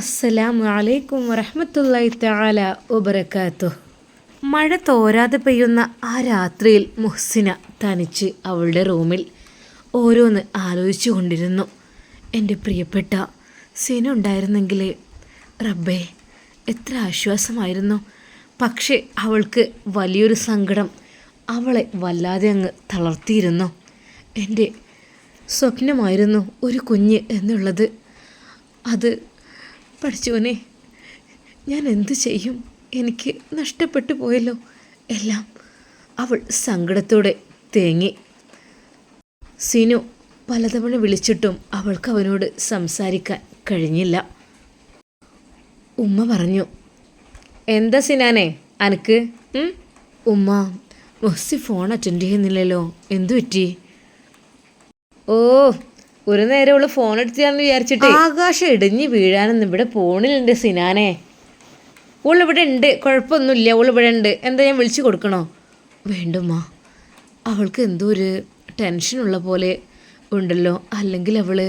അസ്സലാമു അലൈക്കും വറഹ്മത്തുള്ളാഹി തആല വബറകാതു മഴ തോരാതെ പെയ്യുന്ന ആ രാത്രിയിൽ മുഹ്സിന തനിച്ച് അവളുടെ റൂമിൽ ഓരോന്ന് ആലോചിച്ചു കൊണ്ടിരുന്നു. എന്റെ പ്രിയപ്പെട്ട സിന ഉണ്ടായിരുന്നെങ്കിൽ റബ്ബേ എത്ര ആശ്വാസമായിരുന്നു. പക്ഷേ അവൾക്ക് വലിയൊരു സങ്കടം അവളെ വല്ലാതെ അങ്ങ് തളർത്തിയിരുന്നു. എന്റെ സ്വപ്നമായിരുന്നു ഒരു കുഞ്ഞ് എന്നുള്ളത്. അത് പഠിച്ചോനെ ഞാൻ എന്തു ചെയ്യും? എനിക്ക് നഷ്ടപ്പെട്ടു പോയല്ലോ. എല്ലാം അവൾ സങ്കടത്തോടെ തേങ്ങി. സിനു പലതവണ വിളിച്ചിട്ടും അവൾക്ക് അവനോട് സംസാരിക്കാൻ കഴിഞ്ഞില്ല. ഉമ്മ പറഞ്ഞു എന്താ സിനാനെ? അനക്ക്? ഉമ്മ മൊസി ഫോൺ അറ്റൻഡ് ചെയ്യുന്നില്ലല്ലോ. എന്തു പറ്റി? ഓ ഒരു നേരം ഉള്ള ഫോൺ എടുത്തിയാന്ന് വിചാരിച്ചിട്ട്. ആകാശം ഇടിഞ്ഞു വീഴാനൊന്നും ഇവിടെ പോണിലുണ്ട് സിനാനെ. ഇവിടെ ഉണ്ട് കുഴപ്പമൊന്നുമില്ല ഇവിടെ ഉണ്ട് എന്താ ഞാൻ വിളിച്ചു കൊടുക്കണോ? വേണ്ടുമ്മ അവൾക്ക് എന്തോ ഒരു ടെൻഷനുള്ള പോലെ ഉണ്ടല്ലോ. അല്ലെങ്കിൽ അവൾ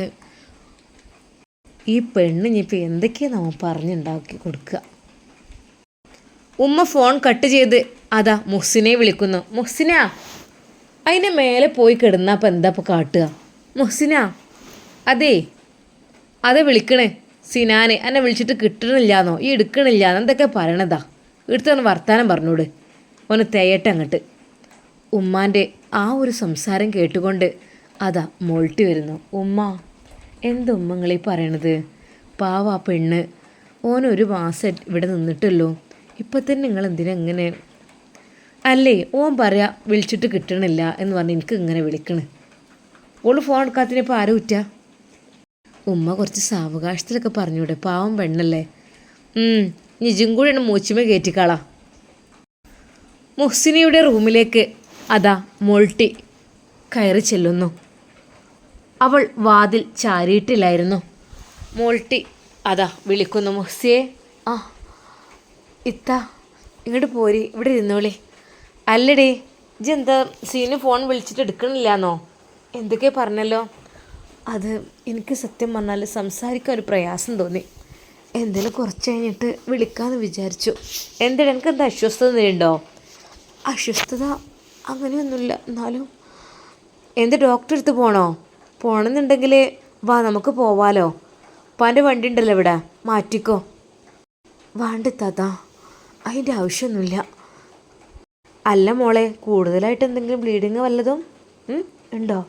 ഈ പെണ്ണ് ഇനിയിപ്പോൾ എന്തൊക്കെയാണ് നമ്മൾ പറഞ്ഞുണ്ടാക്കി കൊടുക്കുക? ഉമ്മ ഫോൺ കട്ട് ചെയ്ത് അതാ മുഹ്സിനെ വിളിക്കുന്നു. മുഹ്സിന അതിന്റെ മേലെ പോയി കിടന്നപ്പോൾ എന്താ ഇപ്പോൾ കാട്ടുക? മുഹ്സിന അതേ അതെ വിളിക്കണേ. സിനാനെ എന്നെ വിളിച്ചിട്ട് കിട്ടണില്ലാന്നോ? ഈ എടുക്കണില്ലാന്ന്? എന്തൊക്കെ പറയണതാ? എടുത്തൊന്ന് വർത്താനം പറഞ്ഞോട്. ഒന്ന് തേയട്ടെ അങ്ങോട്ട്. ഉമ്മാന്റെ ആ ഒരു സംസാരം കേട്ടുകൊണ്ട് അതാ മോൾട്ടി വരുന്നു. ഉമ്മ എന്തുമ്മങ്ങളെ പറയണത്? പാവ ആ പെണ്ണ്. ഓനൊരു മാസം ഇവിടെ നിന്നിട്ടല്ലോ. ഇപ്പം തന്നെ നിങ്ങൾ എന്തിനാ ഇങ്ങനെ? അല്ലേ ഓൻ പറയാ വിളിച്ചിട്ട് കിട്ടണില്ല എന്ന് പറഞ്ഞ് എനിക്ക് ഇങ്ങനെ വിളിക്കണ്. ഓൾ ഫോൺ എടുക്കാത്തതിനിപ്പോൾ ആരും ഉറ്റ ഉമ്മ കുറച്ച് സാവകാശത്തിലൊക്കെ പറഞ്ഞൂടെ പാവം പെണ്ണല്ലേ? നിജും കൂടെയാണ് മൂച്ചിമ കയറ്റിക്കാളാ മുഹ്സിനിയുടെ റൂമിലേക്ക് അതാ മോൾട്ടി കയറി ചെല്ലുന്നു. അവൾ വാതിൽ ചാരിയിട്ടില്ലായിരുന്നു. മോൾട്ടി അതാ വിളിക്കുന്നു മുഹ്സിയെ ആ ഇത്ത ഇങ്ങോട്ട് പോരി ഇവിടെ ഇരുന്നോളി അല്ലടി ഇജ് എന്താ സീന് ഫോൺ വിളിച്ചിട്ട് എടുക്കണില്ലാന്നോ? എന്തൊക്കെ പറഞ്ഞല്ലോ? അത് എനിക്ക് സത്യം പറഞ്ഞാൽ സംസാരിക്കാൻ ഒരു പ്രയാസം തോന്നി. എന്തേലും കുറച്ച് കഴിഞ്ഞിട്ട് വിളിക്കാമെന്ന് വിചാരിച്ചു. എന്തിനാ? എനിക്ക് എന്താ അസ്വസ്ഥത നേരിണ്ടോ അസ്വസ്ഥത അങ്ങനെയൊന്നുമില്ല. എന്നാലും എന്ത് ഡോക്ടറെ അടുത്ത് പോകണോ പോകണമെന്നുണ്ടെങ്കിൽ വാ നമുക്ക് പോവാലോ. ഉപ്പാന്റെ വണ്ടി ഉണ്ടല്ലോ ഇവിടെ. മാറ്റിക്കോ. വേണ്ട താത്ത അതിന്റെ ആവശ്യമൊന്നുമില്ല. അല്ല മോളെ കൂടുതലായിട്ട് എന്തെങ്കിലും ബ്ലീഡിങ് വല്ലതും? ഉണ്ടോ?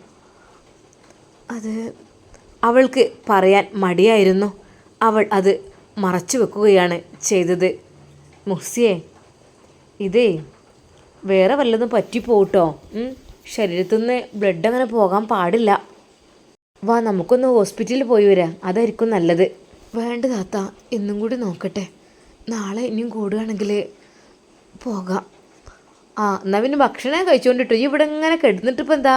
അത് അവൾക്ക് പറയാൻ മടിയായിരുന്നു. അവൾ അത് മറച്ചു വെക്കുകയാണ് ചെയ്തത്. മുഹ്സിയെ ഇതേ വേറെ വല്ലതും പറ്റിപ്പോട്ടോ? ശരീരത്തു നിന്ന് ബ്ലഡ് അങ്ങനെ പോകാൻ പാടില്ല. വാ നമുക്കൊന്ന് ഹോസ്പിറ്റലിൽ പോയി വരാം. അതായിരിക്കും നല്ലത്. വേണ്ട താത്ത. ഇന്നും കൂടി നോക്കട്ടെ. നാളെ ഇനിയും കൂടുകയാണെങ്കിൽ പോകാം. ആ എന്നാൽ പിന്നെ ഭക്ഷണം കഴിച്ചുകൊണ്ടിട്ടോ ഇവിടെ ഇങ്ങനെ കിടന്നിട്ട് ഇപ്പം എന്താ?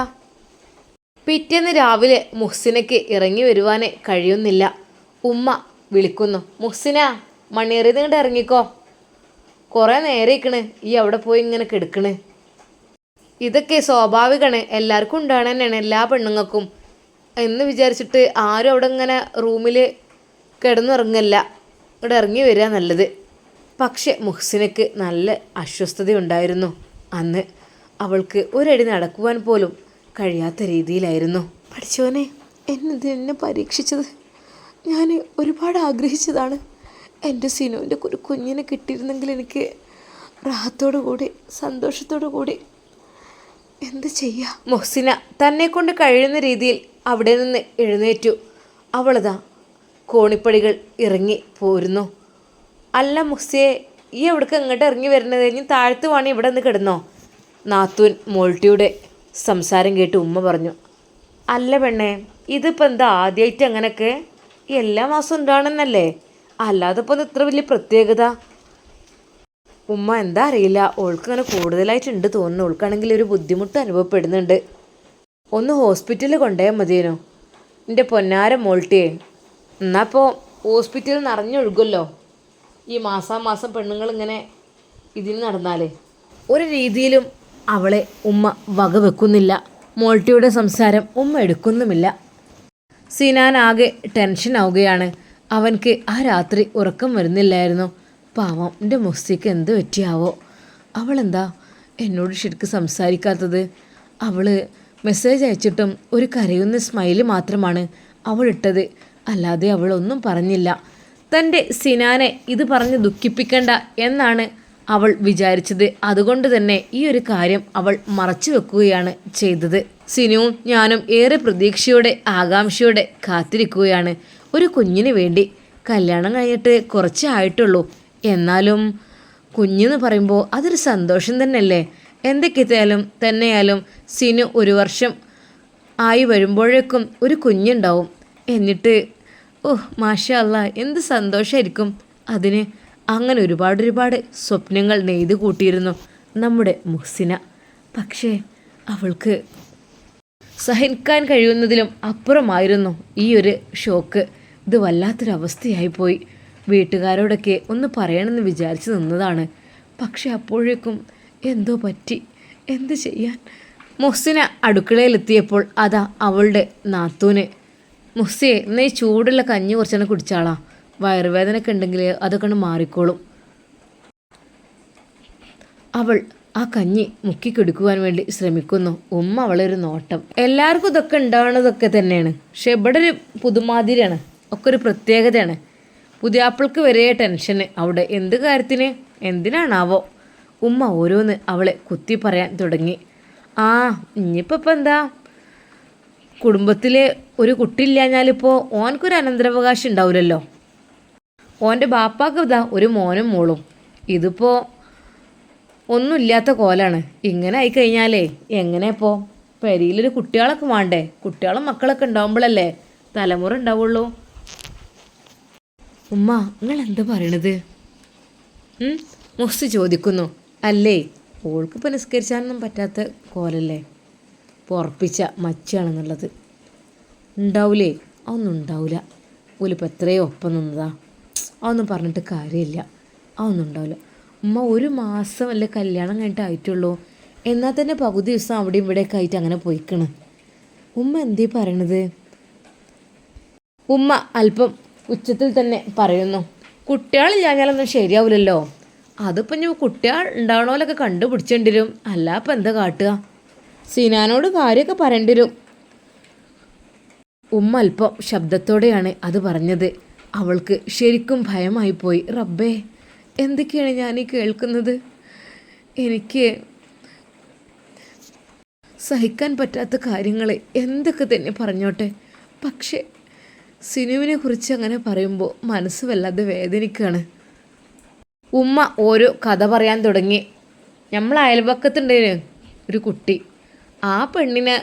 പിറ്റേന്ന് രാവിലെ മുഹ്സിനയ്ക്ക് ഇറങ്ങി വരുവാനേ കഴിയുന്നില്ല. ഉമ്മ വിളിക്കുന്നു മുഹ്സിന മണിയേറിയത് ഇങ്ങോട്ട് ഇറങ്ങിക്കോ. കുറേ നേരെ ഇരിക്കണ് ഈ അവിടെ പോയി ഇങ്ങനെ കിടക്കണ്. ഇതൊക്കെ സ്വാഭാവികമാണ് എല്ലാവർക്കും ഉണ്ടാകണ തന്നെയാണ് എല്ലാ പെണ്ണുങ്ങൾക്കും. എന്ന് വിചാരിച്ചിട്ട് ആരും അവിടെ ഇങ്ങനെ റൂമിൽ കിടന്നിറങ്ങല്ല ഇവിടെ ഇറങ്ങി വരിക നല്ലത്. പക്ഷെ മുഹ്സിനക്ക് നല്ല അസ്വസ്ഥതയുണ്ടായിരുന്നു. അന്ന് അവൾക്ക് ഒരടി നടക്കുവാൻ പോലും കഴിയാത്ത രീതിയിലായിരുന്നു. പഠിച്ചവനെ എന്നത് എന്നെ പരീക്ഷിച്ചത്. ഞാൻ ഒരുപാട് ആഗ്രഹിച്ചതാണ്. എന്റെ സിനുവിന്റെ ഒരു കുഞ്ഞിനെ കിട്ടിയിരുന്നെങ്കിൽ എനിക്ക് റാഹത്തോടു കൂടി സന്തോഷത്തോടു കൂടി എന്ത് ചെയ്യുക മൊഹ്സിന തന്നെ കൊണ്ട് കഴിയുന്ന രീതിയിൽ അവിടെ നിന്ന് എഴുന്നേറ്റു. അവളതാ കോണിപ്പടികൾ ഇറങ്ങി പോരുന്നു. അല്ല മുഹ്സിയെ ഈ എവിടേക്ക് എങ്ങോട്ട് ഇറങ്ങി വരുന്നത്? ഇനി താഴത്ത് വേണി ഇവിടെ നിന്ന് കിടന്നോ? നാത്തൂൻ മോൾട്ടിയുടെ സംസാരം കേട്ട് ഉമ്മ പറഞ്ഞു അല്ല പെണ്ണേ ഇതിപ്പോൾ എന്താ ആദ്യമായിട്ട് അങ്ങനെയൊക്കെ എല്ലാ മാസവും ഉണ്ടാണെന്നല്ലേ അല്ലാതെ ഇപ്പോൾ ഇത്ര വലിയ പ്രത്യേകത? ഉമ്മ എന്താ അറിയില്ല ഓൾക്ക് അങ്ങനെ കൂടുതലായിട്ടുണ്ട് തോന്നുന്നു. ഓൾക്കാണെങ്കിൽ ഒരു ബുദ്ധിമുട്ട് അനുഭവപ്പെടുന്നുണ്ട്. ഒന്ന് ഹോസ്പിറ്റലിൽ കൊണ്ടുപോയാൽ മതിയേനോ. എന്റെ പൊന്നാര മോൾട്ടിയെ എന്നാൽ ഇപ്പോൾ ഹോസ്പിറ്റലിൽ നിറഞ്ഞൊഴുകുമല്ലോ ഈ മാസാമാസം പെണ്ണുങ്ങൾ ഇങ്ങനെ ഇതിന് നടന്നാലേ? ഒരു രീതിയിലും അവളെ ഉമ്മ വകവെക്കുന്നില്ല. മോൾട്ടിയുടെ സംസാരം ഉമ്മ എടുക്കുന്നുമില്ല. സിനാൻ ആകെ ടെൻഷൻ ആവുകയാണ്. അവൻക്ക് ആ രാത്രി ഉറക്കം വരുന്നില്ലായിരുന്നു. പാവം എന്റെ മുസ്തിക്ക് എന്ത് പറ്റിയാവോ. അവളെന്താ എന്നോട് ശരിക്കും സംസാരിക്കാത്തത്? അവൾ മെസ്സേജ് അയച്ചിട്ടും ഒരു കരയുന്ന സ്മൈൽ മാത്രമാണ് അവൾ ഇട്ടത്. അല്ലാതെ അവളൊന്നും പറഞ്ഞില്ല. തന്റെ സിനാനെ ഇത് പറഞ്ഞ് ദുഃഖിപ്പിക്കണ്ട എന്നാണ് അവൾ വിചാരിച്ചത് അതുകൊണ്ട് തന്നെ ഈ ഒരു കാര്യം അവൾ മറച്ചു വെക്കുകയാണ് ചെയ്തത്. സിനുവും ഞാനും ഏറെ പ്രതീക്ഷയോടെ ആകാംക്ഷയോടെ കാത്തിരിക്കുകയാണ്. ഒരു കുഞ്ഞിന് വേണ്ടി കല്യാണം കഴിഞ്ഞിട്ട് കുറച്ചേ ആയിട്ടുള്ളൂ. എന്നാലും കുഞ്ഞെന്ന് പറയുമ്പോൾ അതൊരു സന്തോഷം തന്നെയല്ലേ? എന്തൊക്കെയായാലും തന്നെയാലും സിനു ഒരു വർഷം ആയി വരുമ്പോഴേക്കും ഒരു കുഞ്ഞുണ്ടാവും. എന്നിട്ട് ഓഹ് മാഷ അല്ല എന്ത് സന്തോഷമായിരിക്കും അതിന്. അങ്ങനെ ഒരുപാട് ഒരുപാട് സ്വപ്നങ്ങൾ നെയ്ത് കൂട്ടിയിരുന്നു നമ്മുടെ മുഹ്സിന. പക്ഷേ അവൾക്ക് സഹിക്കാൻ കഴിയുന്നതിലും അപ്പുറമായിരുന്നു ഈ ഒരു ഷോക്ക്. ഇത് വല്ലാത്തൊരവസ്ഥയായിപ്പോയി വീട്ടുകാരോടൊക്കെ ഒന്ന് പറയണമെന്ന് വിചാരിച്ചു നിന്നതാണ്. പക്ഷെ അപ്പോഴേക്കും എന്തോ പറ്റി? എന്ത് ചെയ്യാൻ? മുഹ്സിന അടുക്കളയിലെത്തിയപ്പോൾ അതാ അവളുടെ നാത്തൂന്. മുഹ്സിയെ നീ ചൂടുള്ള കഞ്ഞി കുറച്ചെണ്ണം കുടിച്ചാളാ. വയറുവേദനയൊക്കെ ഉണ്ടെങ്കിൽ അതൊക്കെ മാറിക്കോളും. അവൾ ആ കഞ്ഞി മുക്കിക്കെടുക്കുവാൻ കുടിക്കുവാൻ വേണ്ടി ശ്രമിക്കുന്നു. ഉമ്മ അവളൊരു നോട്ടം. എല്ലാവർക്കും ഇതൊക്കെ ഉണ്ടാവുന്നതൊക്കെ തന്നെയാണ്. പക്ഷെ ഇവിടെ ഒരു പുതുമാതിരിയാണ്. ഒക്കെ ഒരു പ്രത്യേകതയാണ്. പുതിയാപ്പിൾക്ക് വരെ ടെൻഷന് അവിടെ. എന്ത് കാര്യത്തിന്? എന്തിനാണാവോ? ഉമ്മ ഓരോന്ന് അവളെ കുത്തി പറയാൻ തുടങ്ങി. ആ ഇനിയിപ്പോൾ ഇപ്പം എന്താ? കുടുംബത്തിലെ ഒരു കുട്ടി ഇല്ലാഞ്ഞാലിപ്പോൾ ഓനക്കൊരു അനന്തരാവകാശം ഉണ്ടാവില്ലല്ലോ. ഓന്റെ ബാപ്പാക്ക് ഇതാ ഒരു മോനും മോളും. ഇതിപ്പോൾ ഒന്നുമില്ലാത്ത കോലാണ്. ഇങ്ങനെ ആയി കഴിഞ്ഞാലേ എങ്ങനെ ഇപ്പോൾ പെരിയിലൊരു കുട്ടികളൊക്കെ വേണ്ടേ? കുട്ടികളും മക്കളൊക്കെ ഉണ്ടാവുമ്പോഴല്ലേ തലമുറ ഉണ്ടാവുള്ളൂ. ഉമ്മ നിങ്ങൾ എന്താ പറയണത്? മുസ് ചോദിക്കുന്നു. അല്ലേ? ഓൾക്ക് നിസ്കരിച്ചാനൊന്നും പറ്റാത്ത കോലല്ലേ? ഇപ്പോൾ ഉറപ്പിച്ച മച്ചാണെന്നുള്ളത്. ഉണ്ടാവൂലേ? അതൊന്നും ഉണ്ടാവില്ല ഓലിപ്പോൾ എത്രയോ ഒപ്പം നിന്നതാ. അതൊന്നും പറഞ്ഞിട്ട് കാര്യമില്ല. അതൊന്നും ഉണ്ടാവില്ല. ഉമ്മ ഒരു മാസം അല്ലേ കല്യാണം കഴിഞ്ഞിട്ട് ആയിട്ടുള്ളൂ. എന്നാൽ തന്നെ പകുതി ദിവസം അവിടെ ഇവിടെയൊക്കെ ആയിട്ട് അങ്ങനെ പോയിക്കണ്. ഉമ്മ എന്തേ പറയണത്? ഉമ്മ അല്പം ഉച്ചത്തിൽ തന്നെ പറയുന്നു. കുട്ടികളില്ലാഞ്ഞാലൊന്നും ശരിയാവില്ലല്ലോ. അതിപ്പോൾ ഞാൻ കുട്ടികൾ ഉണ്ടാവണോലൊക്കെ കണ്ടുപിടിച്ചേണ്ടി വരും അല്ല അപ്പം എന്താ കാട്ടുക? സിനാനോട് കാര്യമൊക്കെ പറയേണ്ടി വരും ഉമ്മ അല്പം ശബ്ദത്തോടെയാണ് അത് പറഞ്ഞത്. അവൾക്ക് ശരിക്കും ഭയമായിപ്പോയി. റബ്ബേ എന്തൊക്കെയാണ് ഞാൻ ഈ കേൾക്കുന്നത്? എനിക്ക് സഹിക്കാൻ പറ്റാത്ത കാര്യങ്ങൾ എന്തൊക്കെ തന്നെ പറഞ്ഞോട്ടെ. പക്ഷേ സിനുവിനെ കുറിച്ച് അങ്ങനെ പറയുമ്പോൾ മനസ്സ് വല്ലാതെ വേദനിക്കുകയാണ് ഉമ്മ ഓരോ കഥ പറയാൻ തുടങ്ങി. നമ്മൾ അയൽപക്കത്തുണ്ടേന് ഒരു കുട്ടി. ആ പെണ്ണിനെ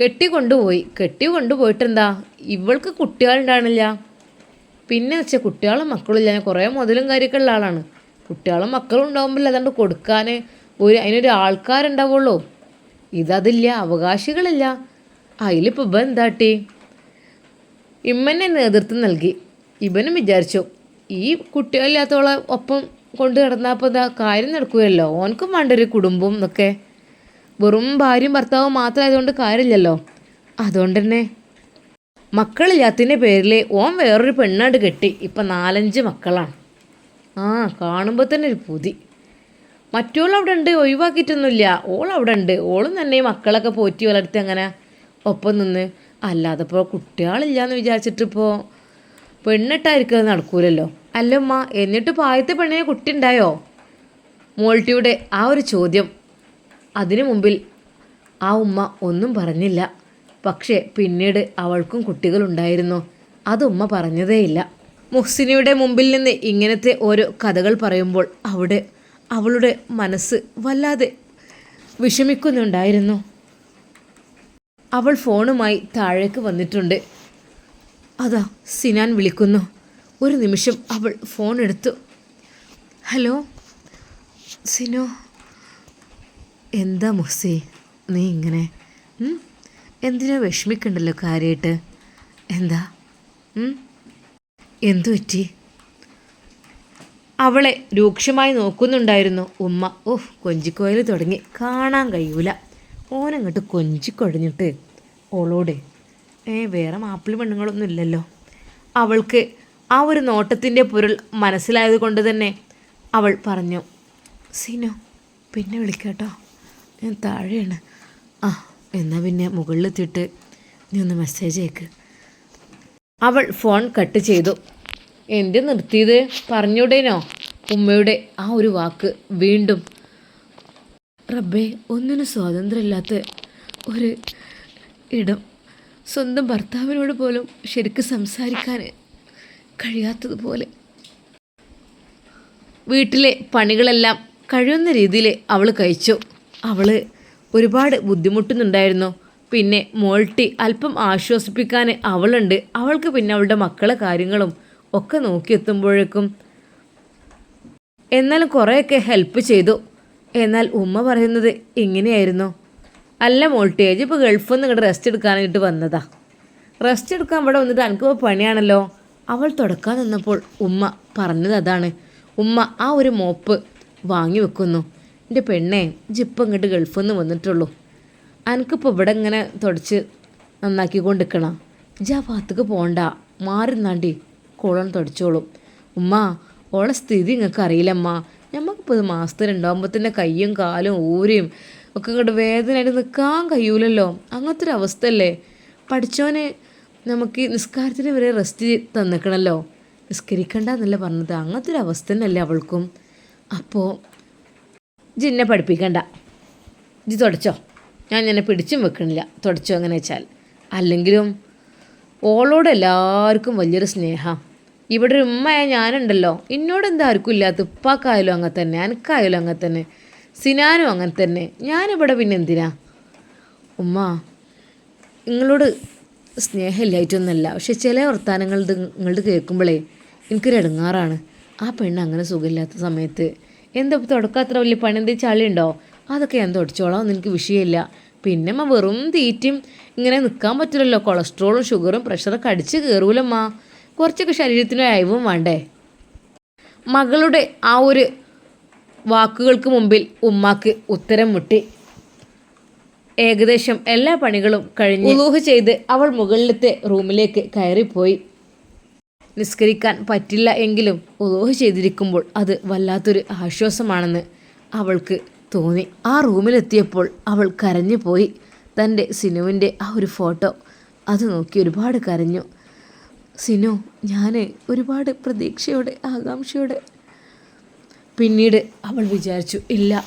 കെട്ടി കൊണ്ടുപോയി കെട്ടി കൊണ്ടുപോയിട്ടെന്താ ഇവൾക്ക് കുട്ടികളുണ്ടാണില്ല പിന്നെ വെച്ചാൽ കുട്ടികളും മക്കളും ഇല്ല. ഞാൻ കുറേ മുതലും കാര്യമൊക്കെ ആളാണ്. കുട്ടികളും മക്കളും ഉണ്ടാകുമ്പോൾ അതാണ്ട് കൊടുക്കാൻ ഒരു അതിനൊരു ആൾക്കാരുണ്ടാവുള്ളൂ. ഇതതില്ല. അവകാശികളില്ല. അതിലിപ്പോൾ ഇവ എന്താട്ടി? ഇമ്മനെ നേതൃത്വം നൽകി. ഇവനും വിചാരിച്ചു. ഈ കുട്ടികളില്ലാത്തവളെ ഒപ്പം കൊണ്ട് കിടന്നപ്പോൾ ഇതാ കാര്യം നടക്കുകയല്ലോ ഓനക്കും വേണ്ട ഒരു കുടുംബം എന്നൊക്കെ. വെറും ഭാര്യയും ഭർത്താവും മാത്രമായതുകൊണ്ട് കാര്യമില്ലല്ലോ. അതുകൊണ്ട് തന്നെ മക്കളില്ലാത്തതിന്റെ പേരിൽ ഓൻ വേറൊരു പെണ്ണാണ്ട് കെട്ടി. ഇപ്പം നാലഞ്ച് മക്കളാണ്. ആ കാണുമ്പോൾ തന്നെ ഒരു പുതി. മറ്റോൾ അവിടെ ഉണ്ട് ഒഴിവാക്കിയിട്ടൊന്നുമില്ല. ഓൾ അവിടെ ഉണ്ട് ഓളും തന്നെ ഈ മക്കളൊക്കെ പോറ്റി വളർത്തി അങ്ങനെ ഒപ്പം നിന്ന്. അല്ലാതെ ഇപ്പോൾ കുട്ടികളില്ലാന്ന് വിചാരിച്ചിട്ടിപ്പോൾ പെണ്ണിട്ടായിരിക്കും അത് നടക്കൂലല്ലോ. അല്ലമ്മ എന്നിട്ട് പായത്തെ പെണ്ണിനെ കുട്ടി ഉണ്ടായോ മോൾട്ടിയുടെ ആ ഒരു ചോദ്യം അതിനു മുമ്പിൽ ആ ഉമ്മ ഒന്നും പറഞ്ഞില്ല. പക്ഷേ പിന്നീട് അവൾക്കും കുട്ടികളുണ്ടായിരുന്നു. അത് ഉമ്മ പറഞ്ഞതേയില്ല. മുഹ്സിനിയുടെ മുമ്പിൽ നിന്ന് ഇങ്ങനത്തെ ഓരോ കഥകൾ പറയുമ്പോൾ അവിടെ അവളുടെ മനസ്സ് വല്ലാതെ വിഷമിക്കുന്നുണ്ടായിരുന്നു. അവൾ ഫോണുമായി താഴേക്ക് വന്നിട്ടുണ്ട്. അതാ സിനാൻ വിളിക്കുന്നു. ഒരു നിമിഷം അവൾ ഫോൺ എടുത്തു. ഹലോ? സിനോ? എന്താ മുഹ്സി? നീ ഇങ്ങനെ? എന്തിനാ വിഷമിക്കണ്ടല്ലോ കാര്യമായിട്ട് എന്താ? എന്തു പറ്റി? അവളെ രൂക്ഷമായി നോക്കുന്നുണ്ടായിരുന്നു ഉമ്മ. ഓഹ് കൊഞ്ചിക്കോയിൽ തുടങ്ങി. കാണാൻ കഴിയൂല. ഓനങ്ങോട്ട് കൊഞ്ചിക്കൊഴഞ്ഞിട്ട് ഓളോടെ ഏ വേറെ മാപ്പിളി പെണ്ണുങ്ങളൊന്നും ഇല്ലല്ലോ. അവൾക്ക് ആ ഒരു നോട്ടത്തിന്റെ പൊരുൾ മനസ്സിലായത് കൊണ്ട് തന്നെ അവൾ പറഞ്ഞു സീനോ പിന്നെ വിളിക്കാട്ടോ. ഞാൻ താഴെയാണ്. ആ. എന്നാൽ പിന്നെ മുകളിലെത്തിയിട്ട് നീ ഒന്ന് മെസ്സേജ് അയക്ക്. അവൾ ഫോൺ കട്ട് ചെയ്തു. എന്ത് നിർത്തിയത്? പറഞ്ഞൂടേനോ? ഉമ്മയുടെ ആ ഒരു വാക്ക് വീണ്ടും. റബ്ബേ ഒന്നിനും സ്വാതന്ത്ര്യമില്ലാത്ത ഒരു ഇടം. സ്വന്തം ഭർത്താവിനോട് പോലും ശരിക്ക് സംസാരിക്കാൻ കഴിയാത്തതുപോലെ. വീട്ടിലെ പണികളെല്ലാം കഴിയുന്ന രീതിയിൽ അവൾ കഴിച്ചു. അവൾ ഒരുപാട് ബുദ്ധിമുട്ടുന്നുണ്ടായിരുന്നു. പിന്നെ മോൾട്ടി അല്പം ആശ്വസിപ്പിക്കാൻ അവളുണ്ട്. അവൾക്ക് പിന്നെ അവളുടെ മക്കളെ കാര്യങ്ങളും ഒക്കെ നോക്കിയെത്തുമ്പോഴേക്കും എന്നാലും കുറേയൊക്കെ ഹെൽപ്പ് ചെയ്തു. എന്നാൽ ഉമ്മ പറയുന്നത് ഇങ്ങനെയായിരുന്നു. അല്ല മോൾട്ടേജ് ഇപ്പോൾ ഗൾഫിൽ നിന്ന് ഇങ്ങോട്ട് റെസ്റ്റ് എടുക്കാനായിട്ട് വന്നതാ. റെസ്റ്റ് എടുക്കാൻ ഇവിടെ വന്നിട്ട് എനിക്ക് പണിയാണല്ലോ. അവൾ തുടക്കാൻ നിന്നപ്പോൾ ഉമ്മ പറഞ്ഞത് അതാണ്. ഉമ്മ ആ ഒരു മോപ്പ് വാങ്ങി വെക്കുന്നു. എന്റെ പെണ്ണേ ജിപ്പം ഇങ്ങോട്ട് ഗൾഫിൽ നിന്ന് വന്നിട്ടുള്ളൂ. എനിക്കിപ്പോൾ ഇവിടെ ഇങ്ങനെ തുടച്ച് നന്നാക്കിക്കൊണ്ടിരിക്കണം ഇജ്ജ് ആ ഭാഗത്തേക്ക് പോകണ്ട മാറി നിന്നാണ്ടി കോളം തുടച്ചോളും. ഉമ്മ ഓളെ സ്ഥിതി നിങ്ങൾക്ക് അറിയില്ലമ്മ. ഞമ്മക്കിപ്പോൾ ഇത് മാസത്തിൽ ഉണ്ടാകുമ്പോഴത്തന്നെ കയ്യും കാലും ഊരയും ഒക്കെ ഇങ്ങോട്ട് വേദനയായിട്ട് നിൽക്കാൻ കഴിയൂലല്ലോ. അങ്ങനത്തെ ഒരു അവസ്ഥയല്ലേ? പഠിച്ചോനെ നമുക്ക് നിസ്കാരത്തിന് വരെ റെസ്റ്റ് തന്നിക്കണല്ലോ. നിസ്കരിക്കണ്ട എന്നല്ല പറഞ്ഞത്. അങ്ങനത്തെ ഒരു അവസ്ഥ തന്നെയല്ലേ അവൾക്കും. അപ്പോൾ ജിന്നെ പഠിപ്പിക്കണ്ട. ജി തുടച്ചോ. ഞാൻ എന്നെ പിടിച്ചും വെക്കണില്ല. തുടച്ചോ അങ്ങനെ വെച്ചാൽ. അല്ലെങ്കിലും ഓളോട് എല്ലാവർക്കും വലിയൊരു സ്നേഹം. ഇവിടെ ഒരു ഉമ്മയായ ഞാനുണ്ടല്ലോ. എന്നോട് എന്താർക്കും ഇല്ലാത്ത ഉപ്പാക്കായാലും അങ്ങനെ തന്നെ എനിക്കായാലും അങ്ങനെ തന്നെ സിനാനും അങ്ങനെ തന്നെ. ഞാനിവിടെ പിന്നെ എന്തിനാ? ഉമ്മ നിങ്ങളോട് സ്നേഹമില്ലായിട്ടൊന്നല്ല പക്ഷെ ചില വർത്തമാനങ്ങൾ നിങ്ങളുടെ കേൾക്കുമ്പോഴേ എനിക്കൊരു ഇടങ്ങാറാണ്. ആ പെണ്ണ് അങ്ങനെ സുഖമില്ലാത്ത സമയത്ത് എന്താ തുടക്കം അത്ര വലിയ പണി? എന്തെങ്കിലും ചളിയുണ്ടോ? അതൊക്കെ ഞാൻ തുടച്ചോളാം ഒന്നും എനിക്ക് വിഷയമില്ല. പിന്നെ അമ്മ വെറും തീറ്റയും ഇങ്ങനെ നിൽക്കാൻ പറ്റില്ലല്ലോ. കൊളസ്ട്രോളും ഷുഗറും പ്രഷറൊക്കെ അടിച്ച് കയറൂലമ്മ കുറച്ചൊക്കെ ശരീരത്തിന് അയവും വേണ്ടേ? മകളുടെ ആ ഒരു വാക്കുകൾക്ക് മുമ്പിൽ ഉമ്മാക്ക് ഉത്തരം മുട്ടി. ഏകദേശം എല്ലാ പണികളും കഴിഞ്ഞ് ഉലൂഹ് ചെയ്ത് അവൾ മുകളിലത്തെ റൂമിലേക്ക് കയറിപ്പോയി. നിസ്കരിക്കാൻ പറ്റില്ല എങ്കിലും ഓഹ് ചെയ്തിരിക്കുമ്പോൾ അത് വല്ലാത്തൊരു ആശ്വാസമാണെന്ന് അവൾക്ക് തോന്നി. ആ റൂമിലെത്തിയപ്പോൾ അവൾ കരഞ്ഞു പോയി. തന്റെ സിനുവിന്റെ ആ ഒരു ഫോട്ടോ അത് നോക്കി ഒരുപാട് കരഞ്ഞു. സിനു ഞാൻ ഒരുപാട് പ്രതീക്ഷയോടെ ആകാംക്ഷയോടെ. പിന്നീട് അവൾ വിചാരിച്ചു ഇല്ല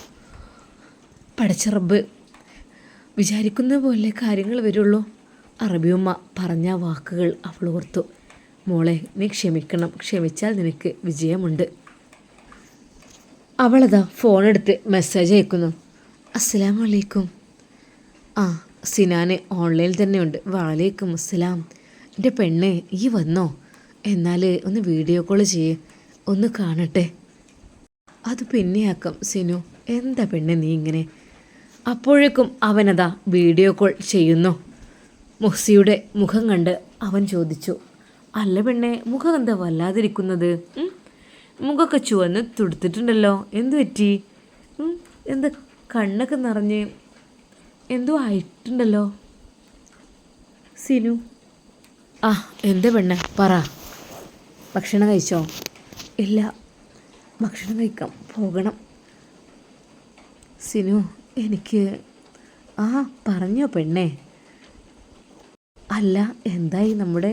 പഠിച്ച റബ്ബ് വിചാരിക്കുന്ന പോലെ കാര്യങ്ങൾ വരുള്ളൂ. അറബിയമ്മ പറഞ്ഞ വാക്കുകൾ അവൾ ഓർത്തു. മോളെ നീ ക്ഷമിക്കണം. ക്ഷമിച്ചാൽ നിനക്ക് വിജയമുണ്ട്. അവളതാ ഫോണെടുത്ത് മെസ്സേജ് അയക്കുന്നു. അസ്സലാം വലൈക്കും ആ സിനാന് ഓൺലൈനിൽ തന്നെയുണ്ട്. വാലേക്കും അസ്സലാം. എന്റെ പെണ്ണ് ഈ വന്നോ? എന്നാൽ ഒന്ന് വീഡിയോ കോൾ ചെയ്യേ. ഒന്ന് കാണട്ടെ. അത് പിന്നെയാക്കാം സിനു. എന്താ പെണ്ണെ നീ ഇങ്ങനെ? അപ്പോഴേക്കും അവനതാ വീഡിയോ കോൾ ചെയ്യുന്നു. മുഹ്സിയുടെ മുഖം കണ്ട് അവൻ ചോദിച്ചു. അല്ല പെണ്ണെ മുഖം എന്താ വല്ലാതിരിക്കുന്നത്? മുഖമൊക്കെ ചുവന്ന് തുടുത്തിട്ടുണ്ടല്ലോ. എന്തു പറ്റി? എന്ത് കണ്ണൊക്കെ നിറഞ്ഞ് എന്തോ ആയിട്ടുണ്ടല്ലോ? സിനു. ആ എന്താ പെണ്ണെ? പറ. ഭക്ഷണം കഴിച്ചോ? ഇല്ല. ഭക്ഷണം കഴിക്കാം. പോകണം. സിനു എനിക്ക് ആ പറഞ്ഞോ പെണ്ണേ. അല്ല എന്തായി നമ്മുടെ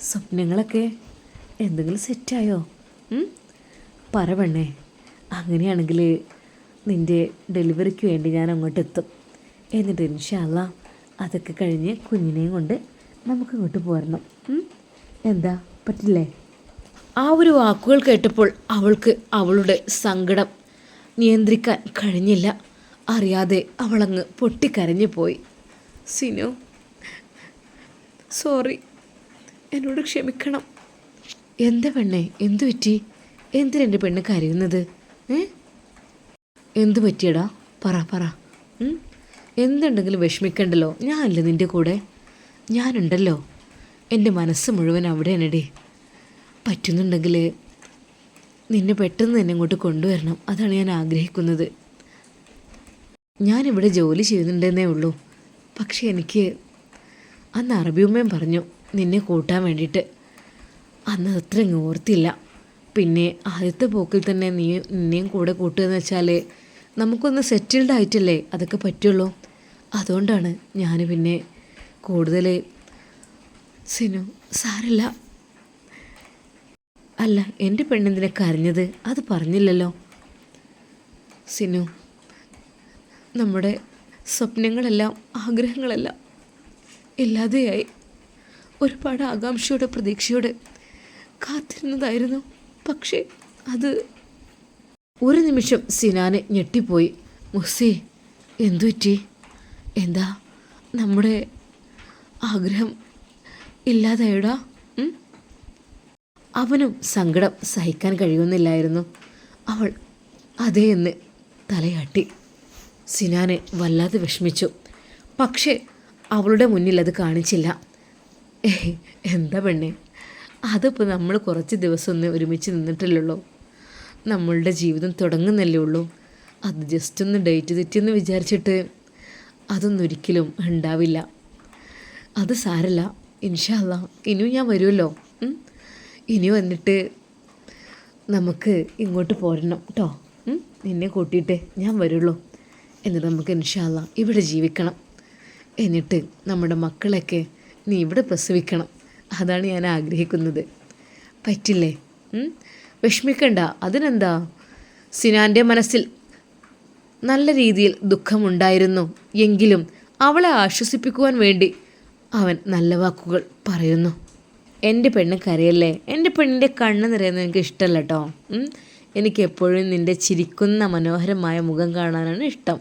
സ്വപ്നങ്ങളൊക്കെ എന്തെങ്കിലും സെറ്റായോ? പറ പെണ്ണേ. അങ്ങനെയാണെങ്കിൽ നിന്റെ ഡെലിവറിക്ക് വേണ്ടി ഞാൻ അങ്ങോട്ട് എത്തും. എന്നിട്ട് ഇൻഷാല്ല അതൊക്കെ കഴിഞ്ഞ് കുഞ്ഞിനെയും കൊണ്ട് നമുക്ക് ഇങ്ങോട്ട് പോരണം. എന്താ? പറ്റില്ലേ? ആ ഒരു വാക്കുകൾ കേട്ടപ്പോൾ അവൾക്ക് അവളുടെ സങ്കടം നിയന്ത്രിക്കാൻ കഴിഞ്ഞില്ല. അറിയാതെ അവളങ്ങ് പൊട്ടിക്കരഞ്ഞു പോയി. സിനു സോറി. എന്നോട് ക്ഷമിക്കണം. എന്താ പെണ്ണേ? എന്തു പറ്റി? എന്തിനെന്റെ പെണ്ണ് കരയുന്നത്? ഏ? എന്തു പറ്റിയടാ? പറ പറ? എന്തുണ്ടെങ്കിലും വിഷമിക്കണ്ടല്ലോ. ഞാനല്ലേ നിന്റെ കൂടെ? ഞാനുണ്ടല്ലോ. എന്റെ മനസ്സ് മുഴുവൻ അവിടെയാണെടേ. പറ്റുന്നുണ്ടെങ്കിൽ നിന്നെ പെട്ടെന്ന് തന്നെ ഇങ്ങോട്ട് കൊണ്ടുവരണം. അതാണ് ഞാൻ ആഗ്രഹിക്കുന്നത്. ഞാനിവിടെ ജോലി ചെയ്യുന്നുണ്ടെന്നേ ഉള്ളൂ. പക്ഷേ എനിക്ക് അന്ന് അറബിയമ്മയും പറഞ്ഞു. നിന്നെ കൂട്ടാൻ വേണ്ടിയിട്ട്. അന്ന് അത്ര ഓർത്തില്ല. പിന്നെ ആദ്യത്തെ പോക്കിൽ തന്നെ നീ നിന്നെയും കൂടെ കൂട്ടുകയെന്ന് വെച്ചാൽ നമുക്കൊന്ന് സെറ്റിൽഡ് ആയിട്ടല്ലേ അതൊക്കെ പറ്റുള്ളൂ. അതുകൊണ്ടാണ് ഞാൻ പിന്നെ കൂടുതൽ സിനു സാരല്ല. അല്ല എന്റെ പെണ്ണെന്തിനെ കരഞ്ഞത്? അത് പറഞ്ഞില്ലല്ലോ. സിനു നമ്മുടെ സ്വപ്നങ്ങളെല്ലാം ആഗ്രഹങ്ങളെല്ലാം ഇല്ലാതെയായി. ഒരുപാട് ആകാംക്ഷയോടെ പ്രതീക്ഷയോടെ കാത്തിരുന്നതായിരുന്നു. പക്ഷേ അത് ഒരു നിമിഷം സിനാനെ ഞെട്ടിപ്പോയി. മുസി എന്തു പറ്റി? എന്താ? നമ്മുടെ ആഗ്രഹം ഇല്ലാതായടാ. അവനും സങ്കടം സഹിക്കാൻ കഴിയുന്നില്ലായിരുന്നു. അവൾ അതേ എന്ന് തലയാട്ടി. സിനാനെ വല്ലാതെ വിഷമിച്ചു. പക്ഷേ അവളുടെ മുന്നിൽ അത് കാണിച്ചില്ല. എന്താ പെണ്ണേ? അതിപ്പോൾ നമ്മൾ കുറച്ച് ദിവസം ഒരുമിച്ച് നിന്നിട്ടില്ലല്ലോ നമ്മളുടെ ജീവിതം തുടങ്ങുന്നല്ലേ ഉള്ളൂ. അത് ജസ്റ്റ് ഒന്ന് ഡേറ്റ് തെറ്റിയെന്ന് വിചാരിച്ചിട്ട് അതൊന്നും ഒരിക്കലും ഉണ്ടാവില്ല. അത് സാരല്ല. ഇൻഷാല്ല ഇനിയും ഞാൻ വരുമല്ലോ? ഇനി വന്നിട്ട് നമുക്ക് ഇങ്ങോട്ട് പോരണം കേട്ടോ നിന്നെ കൂട്ടിയിട്ട് ഞാൻ വരുള്ളൂ. എന്നിട്ട് നമുക്ക് ഇൻഷാല്ല ഇവിടെ ജീവിക്കണം. എന്നിട്ട് നമ്മുടെ മക്കളെയൊക്കെ നീ ഇവിടെ പ്രസവിക്കണം. അതാണ് ഞാൻ ആഗ്രഹിക്കുന്നത്. പറ്റില്ലേ? വിഷമിക്കണ്ട. അതിനെന്താ? സിനാന്റെ മനസ്സിൽ നല്ല രീതിയിൽ ദുഃഖമുണ്ടായിരുന്നു. എങ്കിലും അവളെ ആശ്വസിപ്പിക്കുവാൻ വേണ്ടി അവൻ നല്ല വാക്കുകൾ പറയുന്നു. എന്റെ പെണ്ണ് കരയല്ലേ? എന്റെ പെണ്ണിന്റെ കണ്ണ് നിറയുന്നത് എനിക്ക് ഇഷ്ടമല്ല കേട്ടോ എനിക്ക് എപ്പോഴും നിന്റെ ചിരിക്കുന്ന മനോഹരമായ മുഖം കാണാനാണ് ഇഷ്ടം.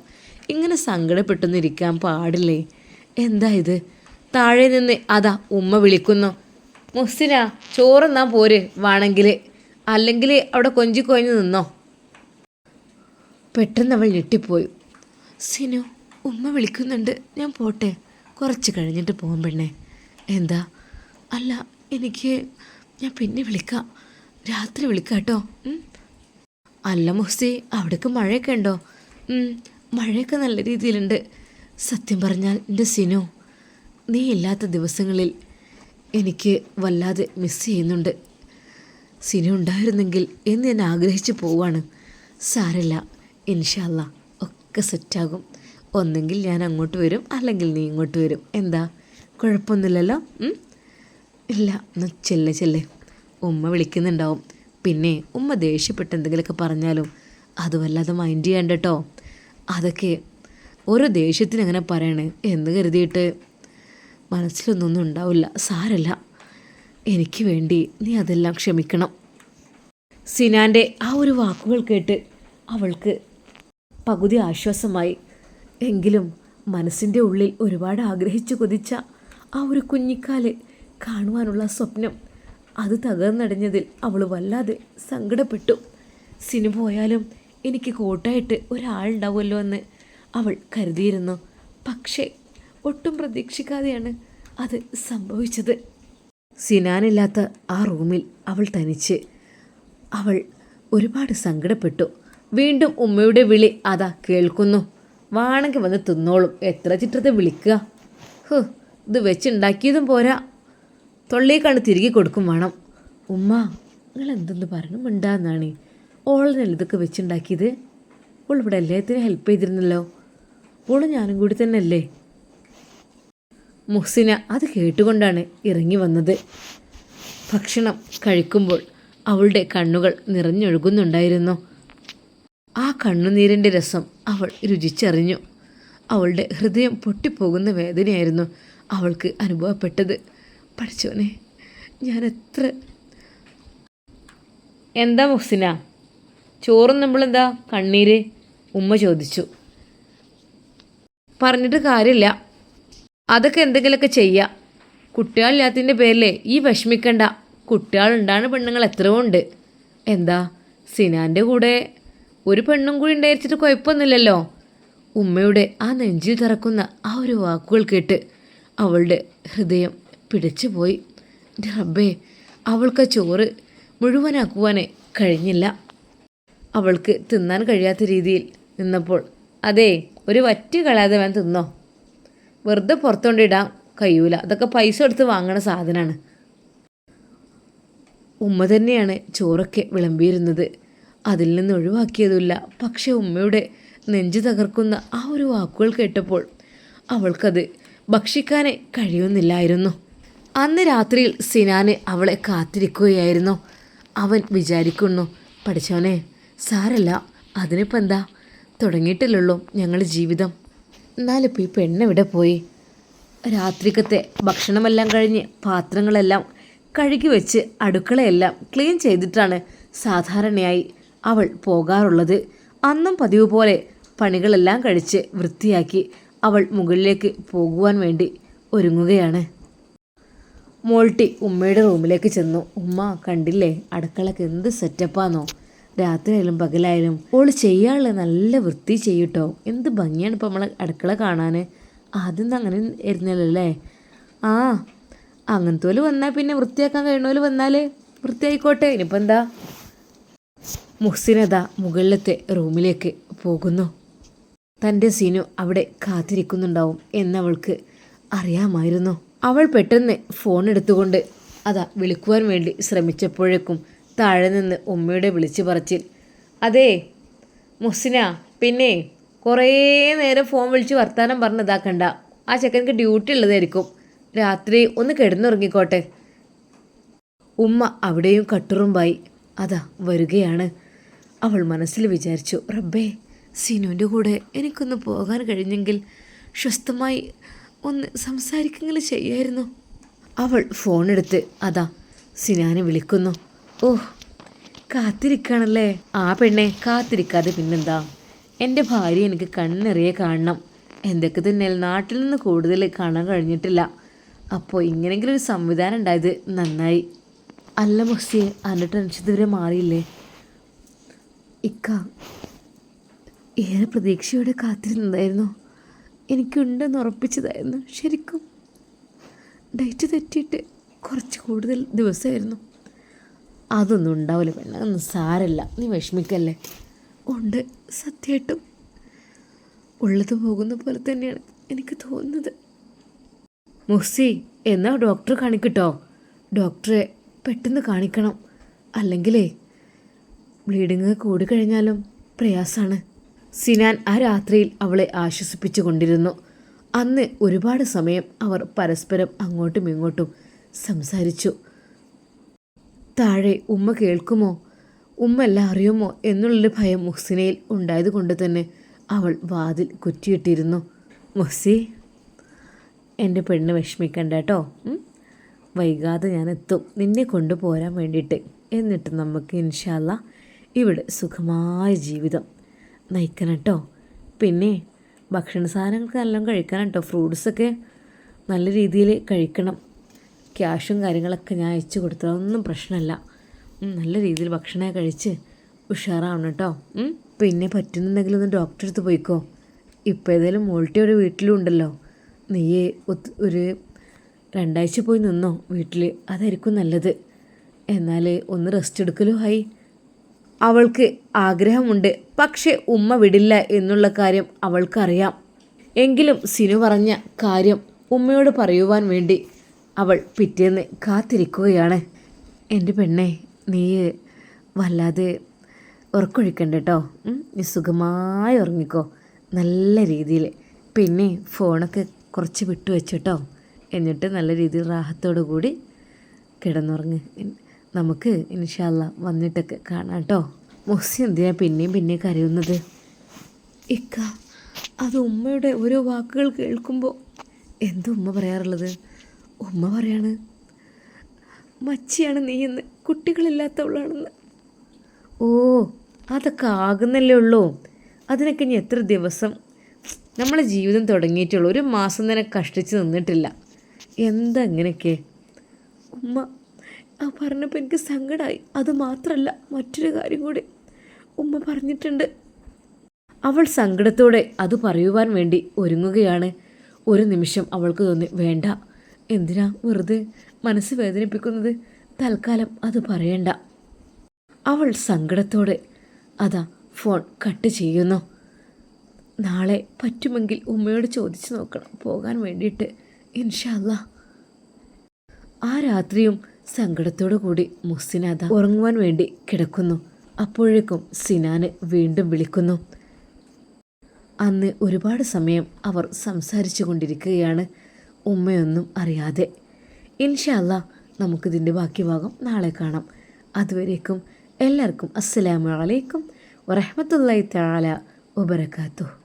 ഇങ്ങനെ സങ്കടപ്പെട്ടൊന്നും ഇരിക്കാൻ പാടില്ലേ? എന്താ ഇത്? താഴെ നിന്ന് അതാ ഉമ്മ വിളിക്കുന്നു. മുസ്സിന ചോറെന്നാ പോര് വേണമെങ്കിൽ അല്ലെങ്കിൽ അവിടെ കൊഞ്ചി കൊഞ്ഞ് നിന്നോ. പെട്ടെന്ന് അവൾ ഞെട്ടിപ്പോയി. സിനു ഉമ്മ വിളിക്കുന്നുണ്ട്. ഞാൻ പോട്ടെ. കുറച്ച് കഴിഞ്ഞിട്ട് പോകും പെണ്ണേ. എന്താ? അല്ല എനിക്ക് ഞാൻ പിന്നെ വിളിക്കാം. രാത്രി വിളിക്കാം കേട്ടോ. അല്ല മുഹസി അവിടേക്ക് മഴയൊക്കെ ഉണ്ടോ? മഴയൊക്കെ നല്ല രീതിയിലുണ്ട്. സത്യം പറഞ്ഞാൽ എന്റെ സിനു നീ ഇല്ലാത്ത ദിവസങ്ങളിൽ എനിക്ക് വല്ലാതെ മിസ് ചെയ്യുന്നുണ്ട്. സിനി ഉണ്ടായിരുന്നെങ്കിൽ എന്ന് ഞാൻ ആഗ്രഹിച്ചു പോവാണ്. സാരല്ല ഇൻഷാല്ല ഒക്കെ സെറ്റാകും ഒന്നെങ്കിൽ ഞാൻ അങ്ങോട്ട് വരും അല്ലെങ്കിൽ നീ ഇങ്ങോട്ട് വരും. എന്താ? കുഴപ്പമൊന്നുമില്ലല്ലോ? ഇല്ല എന്നാ ചെല്ലെ ചെല്ലെ. ഉമ്മ വിളിക്കുന്നുണ്ടാവും. പിന്നെ ഉമ്മ ദേഷ്യപ്പെട്ട് എന്തെങ്കിലുമൊക്കെ പറഞ്ഞാലും അത് വല്ലാതെ മൈൻഡ് ചെയ്യണ്ട കേട്ടോ അതൊക്കെ ഓരോ ദേഷ്യത്തിന് അങ്ങനെ പറയണേ എന്ന് കരുതിയിട്ട് മനസ്സിലൊന്നൊന്നും ഉണ്ടാവില്ല. സാരല്ല. എനിക്ക് വേണ്ടി നീ അതെല്ലാം ക്ഷമിക്കണം. സിനാന്റെ ആ ഒരു വാക്കുകൾ കേട്ട് അവൾക്ക് പകുതി ആശ്വാസമായി. എങ്കിലും മനസ്സിന്റെ ഉള്ളിൽ ഒരുപാട് ആഗ്രഹിച്ചു കൊതിച്ച ആ ഒരു കുഞ്ഞിക്കാൽ കാണുവാനുള്ള സ്വപ്നം അത് തകർന്നടഞ്ഞതിൽ അവൾ വല്ലാതെ സങ്കടപ്പെട്ടു. സിനു പോയാലും എനിക്ക് കൂട്ടായിട്ട് ഒരാളുണ്ടാവുമല്ലോ എന്ന് അവൾ കരുതിയിരുന്നു. പക്ഷേ ഒട്ടും പ്രതീക്ഷിക്കാതെയാണ് അത് സംഭവിച്ചത്. സിനാനില്ലാത്ത ആ റൂമിൽ അവൾ തനിച്ച്. അവൾ ഒരുപാട് സങ്കടപ്പെട്ടു. വീണ്ടും ഉമ്മയുടെ വിളി അതാ കേൾക്കുന്നു. വാണെങ്കിൽ വന്ന് തിന്നോളും. എത്ര ചിത്രത്തെ വിളിക്കുക? ഹ് ഇത് വെച്ചുണ്ടാക്കിയതും പോരാ. തൊള്ളിയേക്കാണ് തിരികെ കൊടുക്കും വേണം. ഉമ്മ നിങ്ങൾ എന്തെന്ന് പറഞ്ഞു മിണ്ടാന്നാണ് ഓളിനല്ല ഇതൊക്കെ വെച്ചുണ്ടാക്കിയത്? ഓൾ ഇവിടെ എല്ലാത്തിനും ഹെൽപ്പ് ചെയ്തിരുന്നല്ലോ. ഓൾ ഞാനും കൂടി തന്നെ അല്ലേ മുഹ്സിന അത് കേട്ടുകൊണ്ടാണ് ഇറങ്ങി വന്നത്. ഭക്ഷണം കഴിക്കുമ്പോൾ അവളുടെ കണ്ണുകൾ നിറഞ്ഞൊഴുകുന്നുണ്ടായിരുന്നു. ആ കണ്ണുനീരിന്റെ രസം അവൾ രുചിച്ചറിഞ്ഞു. അവളുടെ ഹൃദയം പൊട്ടിപ്പോകുന്ന വേദനയായിരുന്നു അവൾക്ക് അനുഭവപ്പെട്ടത്. പഠിച്ചോനെ ഞാൻ എത്ര എന്താ മുഹ്സിന? ചോറും നമ്മളെന്താ കണ്ണീര്? ഉമ്മ ചോദിച്ചു. പറഞ്ഞിട്ട് കാര്യമില്ല. അതൊക്കെ എന്തെങ്കിലുമൊക്കെ ചെയ്യാം. കുട്ടികളില്ലാത്തതിന്റെ പേരിൽ ഈ വിഷമിക്കണ്ട. കുട്ടികളുണ്ടാണ് പെണ്ണുങ്ങൾ എത്രയോ ഉണ്ട്. എന്താ സിനാന്റെ കൂടെ ഒരു പെണ്ണും കൂടി ഉണ്ടായിരിച്ചിട്ട് കുഴപ്പമൊന്നുമില്ലല്ലോ? ഉമ്മയുടെ ആ നെഞ്ചിൽ തറക്കുന്ന ആ ഒരു വാക്കുകൾ കേട്ട് അവളുടെ ഹൃദയം പിടിച്ചു പോയി റബ്ബേ അവൾക്ക് ചോറ് മുഴുവനാക്കുവാനേ കഴിഞ്ഞില്ല. അവൾക്ക് തിന്നാൻ കഴിയാത്ത രീതിയിൽ നിന്നപ്പോൾ അതേ ഒരു വറ്റി കളയാതെ വേൻ തിന്നോ. വെറുതെ പുറത്തുകൊണ്ടിടാൻ കഴിയൂല. അതൊക്കെ പൈസ എടുത്ത് വാങ്ങണ സാധനമാണ് ഉമ്മ തന്നെയാണ് ചോറൊക്കെ വിളമ്പിയിരുന്നത്. അതിൽ നിന്ന് ഒഴിവാക്കിയതുമില്ല. പക്ഷെ ഉമ്മയുടെ നെഞ്ചു തകർക്കുന്ന ആ ഒരു വാക്കുകൾ കേട്ടപ്പോൾ അവൾക്കത് ഭക്ഷിക്കാനേ കഴിയുന്നില്ലായിരുന്നു. അന്ന് രാത്രിയിൽ സിനാന് അവളെ കാത്തിരിക്കുകയായിരുന്നു. അവൻ വിചാരിക്കുന്നു പഠിച്ചവനെ സാരല്ല അതിനിപ്പോൾ എന്താ തുടങ്ങിയിട്ടില്ലല്ലോ ഞങ്ങളുടെ ജീവിതം. എന്നാലിപ്പോൾ ഈ പെണ്ണെവിടെ പോയി? രാത്രിക്കത്തെ ഭക്ഷണമെല്ലാം കഴിഞ്ഞ് പാത്രങ്ങളെല്ലാം കഴുകി വെച്ച് അടുക്കളയെല്ലാം ക്ലീൻ ചെയ്തിട്ടാണ് സാധാരണയായി അവൾ പോകാറുള്ളത്. അന്നും പതിവ് പോലെ പണികളെല്ലാം കഴിച്ച് വൃത്തിയാക്കി അവൾ മുകളിലേക്ക് പോകുവാൻ വേണ്ടി ഒരുങ്ങുകയാണ്. മോൾട്ടി ഉമ്മയുടെ റൂമിലേക്ക് ചെന്നു. ഉമ്മ കണ്ടില്ലേ? അടുക്കളക്ക് എന്ത് സെറ്റപ്പാന്നോ രാത്രിയായാലും പകലായാലും ഓൾ ചെയ്യാനുള്ള നല്ല വൃത്തി ചെയ്യൂട്ടോ. എന്ത് ഭംഗിയാണ് ഇപ്പോൾ നമ്മളെ അടുക്കള കാണാൻ ആദ്യം അങ്ങനെ ഇരുന്നില്ലല്ലേ ആ അങ്ങനത്തെ പോലെ വന്നാൽ പിന്നെ വൃത്തിയാക്കാൻ കഴിയണ വന്നാൽ വൃത്തിയായിക്കോട്ടെ. ഇനിയിപ്പോൾ എന്താ? മുഹ്സിനത മുകളിലത്തെ റൂമിലേക്ക് പോകുന്നു. തന്റെ സീനു അവിടെ കാത്തിരിക്കുന്നുണ്ടാവും എന്നവൾക്ക് അറിയാമായിരുന്നു. അവൾ പെട്ടെന്ന് ഫോൺ എടുത്തുകൊണ്ട് അതാ വിളിക്കുവാൻ വേണ്ടി ശ്രമിച്ചപ്പോഴേക്കും താഴെ നിന്ന് ഉമ്മയുടെ വിളിച്ചു പറച്ചിൽ. അതെ മുസ്ന പിന്നെ കുറേ നേരം ഫോൺ വിളിച്ച് വർത്താനം പറഞ്ഞതാക്കണ്ട ആ ചെക്കനക്ക് ഡ്യൂട്ടി ഉള്ളതായിരിക്കും. രാത്രി ഒന്ന് കിടന്നുറങ്ങിക്കോട്ടെ. ഉമ്മ അവിടെയും കട്ടുറുമ്പായി. അതാ വരികയാണ്. അവൾ മനസ്സിൽ വിചാരിച്ചു റബ്ബേ സിനുവിന്റെ കൂടെ എനിക്കൊന്ന് പോകാൻ കഴിഞ്ഞെങ്കിൽ സ്വസ്ഥമായി ഒന്ന് സംസാരിക്കെങ്കിലും ചെയ്യായിരുന്നു. അവൾ ഫോണെടുത്ത് അതാ സിനാനെ വിളിക്കുന്നു. ഓ കാത്തിരിക്കാണല്ലേ? ആ പെണ്ണെ കാത്തിരിക്കാതെ പിന്നെന്താ? എന്റെ ഭാര്യ എനിക്ക് കണ്ണെറിയെ കാണണം. എന്തൊക്കെ തന്നെ നാട്ടിൽ നിന്ന് കൂടുതൽ കാണാൻ കഴിഞ്ഞിട്ടില്ല. അപ്പോൾ ഇങ്ങനെങ്കിലും ഒരു സംവിധാനം ഉണ്ടായത് നന്നായി. അല്ല മുസ്സിയെ അതിന്റെ ടെൻഷൻ ഇതുവരെ മാറിയില്ലേ? ഇക്ക ഏറെ പ്രതീക്ഷയോടെ കാത്തിരുന്നതായിരുന്നു. എനിക്കുണ്ടെന്ന് ഉറപ്പിച്ചതായിരുന്നു ശരിക്കും. ഡേറ്റ് തെറ്റിയിട്ട് കുറച്ച് കൂടുതൽ ദിവസമായിരുന്നു. അതൊന്നും ഉണ്ടാവില്ല പെണ്ണ ഒന്നും സാരല്ല. നീ വിഷമിക്കല്ലേ? ഉണ്ട് സത്യമായിട്ടും. ഉള്ളത് പോകുന്ന പോലെ തന്നെയാണ് എനിക്ക് തോന്നുന്നത്. മുഹ്സി എന്നാ ഡോക്ടർ കാണിക്കട്ടോ? ഡോക്ടറെ പെട്ടെന്ന് കാണിക്കണം. അല്ലെങ്കിലേ ബ്ലീഡിങ് കൂടിക്കഴിഞ്ഞാലും പ്രയാസമാണ് സിനാൻ ആ രാത്രിയിൽ അവളെ ആശ്വസിപ്പിച്ചു കൊണ്ടിരുന്നു. അന്ന് ഒരുപാട് സമയം അവർ പരസ്പരം അങ്ങോട്ടും ഇങ്ങോട്ടും സംസാരിച്ചു. താഴെ ഉമ്മ കേൾക്കുമോ? ഉമ്മ എല്ലാം അറിയുമോ എന്നുള്ളൊരു ഭയം മുഹ്സിനയിൽ ഉണ്ടായതുകൊണ്ട് തന്നെ അവൾ വാതിൽ കുറ്റിയിട്ടിരുന്നു. മുഹ്സി എന്റെ പെണ്ണ് വിഷമിക്കണ്ട കേട്ടോ വൈകാതെ ഞാൻ എത്തും. നിന്നെ കൊണ്ടുപോരാൻ വേണ്ടിയിട്ട്. എന്നിട്ട് നമുക്ക് ഇൻഷാല്ല ഇവിടെ സുഖമായ ജീവിതം നയിക്കണം കേട്ടോ പിന്നെ ഭക്ഷണ സാധനങ്ങൾക്ക് നല്ലോണം കഴിക്കണം കേട്ടോ ഫ്രൂട്ട്സൊക്കെ നല്ല രീതിയിൽ കഴിക്കണം. ക്യാഷും കാര്യങ്ങളൊക്കെ ഞാൻ അയച്ചു കൊടുത്തു അതൊന്നും പ്രശ്നമല്ല. നല്ല രീതിയിൽ ഭക്ഷണം കഴിച്ച് ഉഷാറാവണം കേട്ടോ. പിന്നെ പറ്റുന്നുണ്ടെങ്കിൽ ഒന്ന് ഡോക്ടറെ അടുത്ത് പോയിക്കോ. ഇപ്പോൾ ഏതായാലും മോൾട്ടി ഒരു വീട്ടിലും ഉണ്ടല്ലോ. നീ ഒരു രണ്ടാഴ്ച പോയി നിന്നോ വീട്ടിൽ അതായിരിക്കും നല്ലത്. എന്നാൽ ഒന്ന് റെസ്റ്റ് എടുക്കലോ ഹൈ. അവൾക്ക് ആഗ്രഹമുണ്ട്. പക്ഷേ ഉമ്മ വിടില്ല എന്നുള്ള കാര്യം അവൾക്കറിയാം. എങ്കിലും സിനു പറഞ്ഞ കാര്യം ഉമ്മയോട് പറയുവാൻ വേണ്ടി അവൾ പിറ്റേന്ന് കാത്തിരിക്കുകയാണ്. എന്റെ പെണ്ണെ നീ വല്ലാതെ ഉറക്കൊഴിക്കണ്ട കേട്ടോ നീ സുഖമായി ഉറങ്ങിക്കോ. നല്ല രീതിയിൽ. പിന്നെ ഫോണൊക്കെ കുറച്ച് വിട്ടു വെച്ചോ എന്നിട്ട് നല്ല രീതിയിൽ റാഹത്തോടു കൂടി കിടന്നുറങ്ങ്. നമുക്ക് ഇൻഷാല്ല വന്നിട്ടൊക്കെ കാണാം കേട്ടോ മൊസി എന്തിനാ പിന്നെയും പിന്നെയും കരയുന്നത്? ഇക്ക അത് ഉമ്മയുടെ ഓരോ വാക്കുകൾ കേൾക്കുമ്പോൾ എന്താ ഉമ്മ പറയാറുള്ളത്? ഉമ്മ പറയാണ് മച്ചിയാണ് നീ എന്ന് കുട്ടികളില്ലാത്തവളാണെന്ന്. ഓ അതൊക്കെ ആകുന്നല്ലേ ഉള്ളൂ. അതിനൊക്കെ ഇനി എത്ര ദിവസം? നമ്മളെ ജീവിതം തുടങ്ങിയിട്ടുള്ളൂ. ഒരു മാസം തന്നെ കഷ്ടിച്ച് നിന്നിട്ടില്ല. എന്താ ഇങ്ങനെയൊക്കെ? ഉമ്മ ആ പറഞ്ഞപ്പോൾ എനിക്ക് സങ്കടമായി അത് മാത്രമല്ല മറ്റൊരു കാര്യം കൂടി. ഉമ്മ പറഞ്ഞിട്ടുണ്ട്. അവൾ സങ്കടത്തോടെ അത് പറയുവാൻ വേണ്ടി ഒരുങ്ങുകയാണ്. ഒരു നിമിഷം അവൾക്ക് തോന്നി വേണ്ട എന്തിനാ വെറുതെ മനസ്സ് വേദനിപ്പിക്കുന്നത്? തൽക്കാലം അത് പറയണ്ട. അവൾ സങ്കടത്തോടെ അതാ ഫോൺ കട്ട് ചെയ്യുന്നു. നാളെ പറ്റുമെങ്കിൽ ഉമ്മയോട് ചോദിച്ചു നോക്കണം പോകാൻ വേണ്ടിയിട്ട്. ഇൻഷല്ല ആ രാത്രിയും സങ്കടത്തോടു കൂടി മുഹ്സിനാഥ ഉറങ്ങുവാൻ വേണ്ടി കിടക്കുന്നു. അപ്പോഴേക്കും സിനാന് വീണ്ടും വിളിക്കുന്നു. അന്ന് ഒരുപാട് സമയം അവർ സംസാരിച്ചു കൊണ്ടിരിക്കുകയാണ്. ഉമ്മയൊന്നും അറിയാതെ. ഇൻഷല്ല നമുക്കിതിന്റെ ബാക്കി ഭാഗം നാളെ കാണാം. അതുവരേക്കും എല്ലാവർക്കും അസ്സലാമലൈക്കും അലൈക്കും വറഹ്മത്തുള്ളാഹി തആല വബറകാതുഹു.